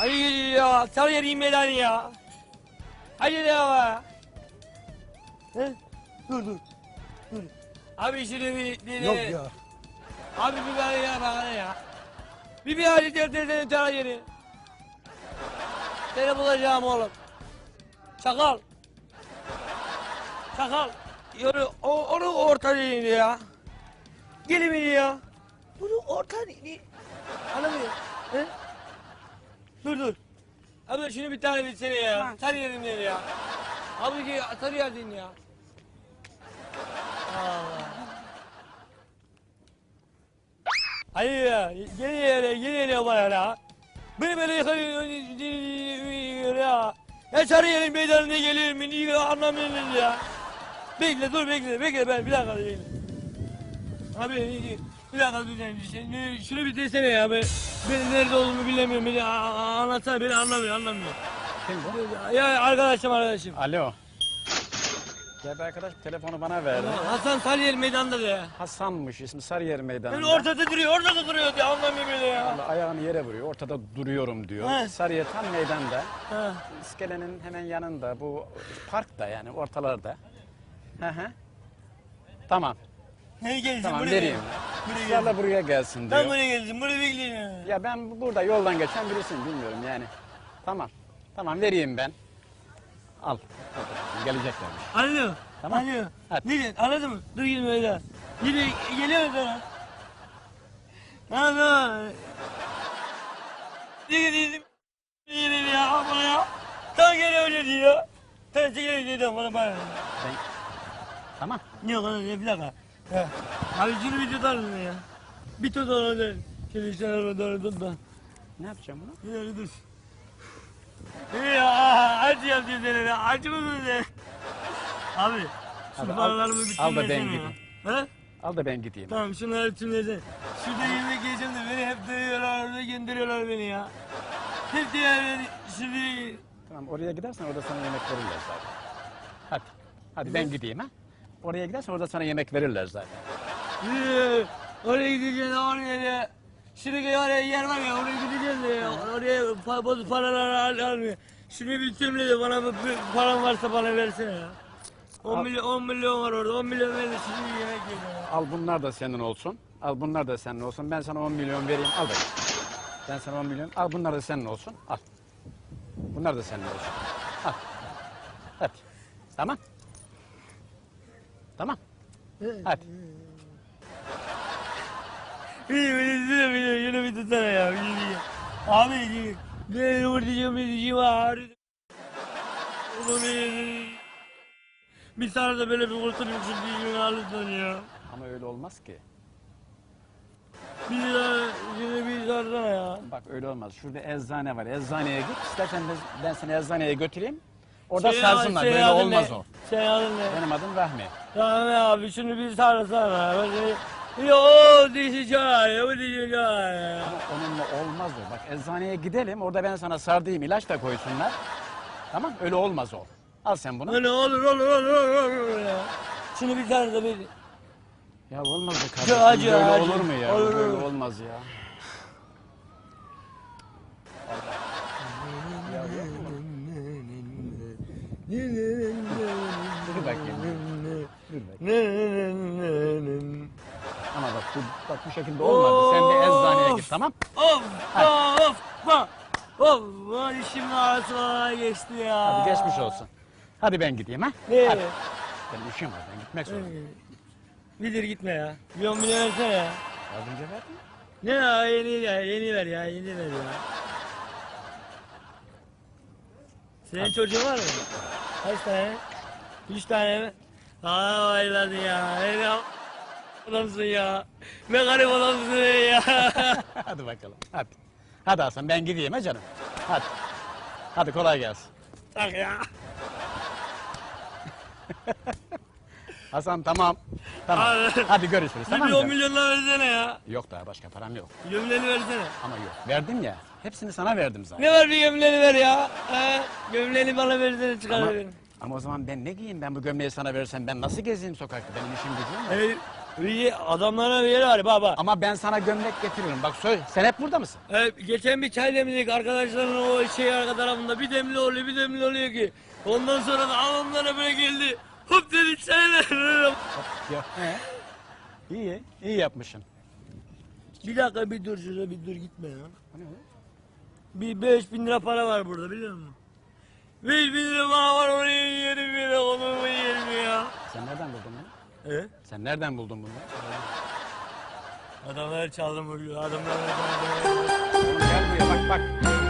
Hadi geliyor ya. Sarı yeriyim meydanı ya. Hadi ya. He? Dur dur. Dur. Abi şunu bir... bir Yok ya. Abi bir bana ya bana ya. Bir bir hali dertlerden sarı yeri. Seni bulacağım oğlum. Çakal. Çakal. Yürü, o, onu orta değil ya. Gelin ya. Bunu orta değil. Anlamıyor. He? Dur dur. Abi şunu bir tane bilsene ya. Sarı yerim dedi ya. Abi ki sarı yerdin ya. Allah. Hayır ya. Gel yere, gel yere bana ya. Beni böyle yakalıyor ya. Ya sarı yerin meydanına geliyorum. Niye anlamıyorsunuz ya. Bekle dur bekle bekle ben bir dakika bekle. Abi bir dakika dur sen ne- şunu bir desene ya ben, ben nerede olduğumu bilemiyorum beni a- a- anlatsana beni anlamıyor anlamıyor. Ya arkadaşım arkadaşım. Alo. Ya bir arkadaş telefonu bana verdi. Hasan Sarıyer meydanda da ya. Hasan'mış ismi Sarıyer Ben Meydanı'nda. ortada duruyor ortada duruyor diye anlamıyor beni ya. Ayağını yere vuruyor. Ortada duruyorum diyor. He. Sarıyer tam meydanda. Ha. İskelenin hemen yanında. Bu parkta yani ortalarda. Hı hı. Tamam. Ne gelsin Tamam buraya vereyim. Buraya. Israrla buraya gelsin Ben diyor. buraya gelsin buraya bekleyin ya. Ben burada yoldan geçen birisiyim bilmiyorum yani. Tamam. Tamam vereyim ben. Al. Al Geleceklermiş. Alo. Tamam. Alo. Hadi. Ne diyorsun? Mı? Dur gitme öyle. Geliyor, geliyor sana. Tamam tamam. Ne gidiyorsun? Geliyor ya bana ya. Tam geliyor öyle diyor. Tam geliyor diyor bana bana. Ben... Tamam. Yok lan bir dakika. Ha. Abi şunu bir tutar mısın ya? Bir tut onu da. Şöyle işte onu doğru tut da. Ne yapacağım bunu? Öyle dur. Ya acı yaptın seni. Acı mısın sen? Abi. Şu Abi, al- paralarımı bir al da ben tümlesene ya. gideyim. Ha? Al da ben gideyim. Tamam şunları tümlesene. Şurada yemek yiyeceğim de beni hep dövüyorlar, orada gönderiyorlar beni ya. Hep diyor beni, şimdi... Tamam oraya gidersen orada sana yemek verirler zaten. Hadi. Hadi ben gideyim ha. Oraya gidersen orada sana yemek verirler zaten. Ee, oraya gideceğiz, oraya ya. Şimdi oraya yer var ya, oraya gideceğiz de ya. Oraya pa bozuk paralar al almıyor. Şimdi bir tümle de bana bir param varsa bana versene ya. 10 Al. milyon, 10 milyon var orada, 10 milyon verin şimdi yemek yiyeceğim. Al bunlar da senin olsun. Al bunlar da senin olsun. Ben sana 10 milyon vereyim. Al bakayım. Ben sana 10 milyon. Al bunlar da senin olsun. Al. Bunlar da senin olsun. Al. Hadi. Tamam. Tamam. Hadi. İyi beni size bir şunu bir tutsana ya. Bir şey diyeceğim. Abi. Ben vuracağım bir diyeceğim ağrı. Oğlum bir- Bir sana da böyle bir kurtulayım şu diyeceğim ağrısın ya. Ama öyle olmaz ki. Bir daha şunu bir sarsana ya. Bak öyle olmaz. Şurada eczane var. Eczaneye git. İstersen ben, ben seni eczaneye götüreyim. Orada Şey- sarsınlar. şey Böyle adın olmaz ne? o. Şey adın ne? Benim adım Rahmi. Tamam abi şunu bir sarsana. Ben seni... Yo dişi çay, o dişi çay. Ama onunla olmaz o. Bak eczaneye gidelim. Orada ben sana sardığım ilaç da koysunlar. Tamam öyle olmaz o. Al sen bunu. Öyle olur olur olur olur olur ya. Şunu bir sarsa bir... Ya olmaz be kardeşim. acı, Böyle acı. olur mu ya? Olur, Böyle olur. olmaz. Ya Dur bakayım. Dur bakayım. Ama bak bu, bak bu şekilde olmadı. Sen de eczaneye git tamam? Of of bak. Of lan işimin bana geçti ya. Hadi geçmiş olsun. Hadi ben gideyim ha. Ne? Hadi. Benim işim var. Ben gitmek zorundayım. Bilir gitme ya. Milyon milyon versene ya. Az önce verdin. Ne ya yeni ya yeni ver ya yeni ver ya. Senin çocuğun var mı? Kaç tane? Üç tane mi? Aa evladım ya. Ne adamsın ya. Ne garip adamsın ya. Hadi bakalım. Hadi. Hadi Hasan ben gideyim ha canım. Hadi. Hadi kolay gelsin. Tak ya. Hasan tamam. Tamam. Abi. Hadi görüşürüz Bir tamam mı? milyon canım? milyonlar versene ya. Yok daha başka param yok. Gömleğini versene. Ama yok. Verdim ya. Hepsini sana verdim zaten. Ne var bir gömleğini ver ya. He? Gömleğini bana versene çıkar Ama, ama o zaman ben ne giyeyim ben bu gömleği sana verirsem ben nasıl gezeyim sokakta benim işim gücüm var. İyi adamlara bir yer var baba. Ama ben sana gömlek getiririm. Bak söyle. Sen hep burada mısın? E, geçen bir çay demledik arkadaşların o şey arka tarafında bir demli oluyor bir demli oluyor ki. Ondan sonra da böyle geldi. Hop dedik He. İyi. iyi yapmışsın. bir dakika bir dur şurada bir dur gitme ya. O? Bir beş bin lira para var burada biliyor musun? Beş bin lira para var oraya yerim ya onu yerim ya. Sen nereden buldun bunu? E? Sen nereden buldun bunu? Adamlar çaldım bugün adamlar çaldım. Gel buraya bak bak.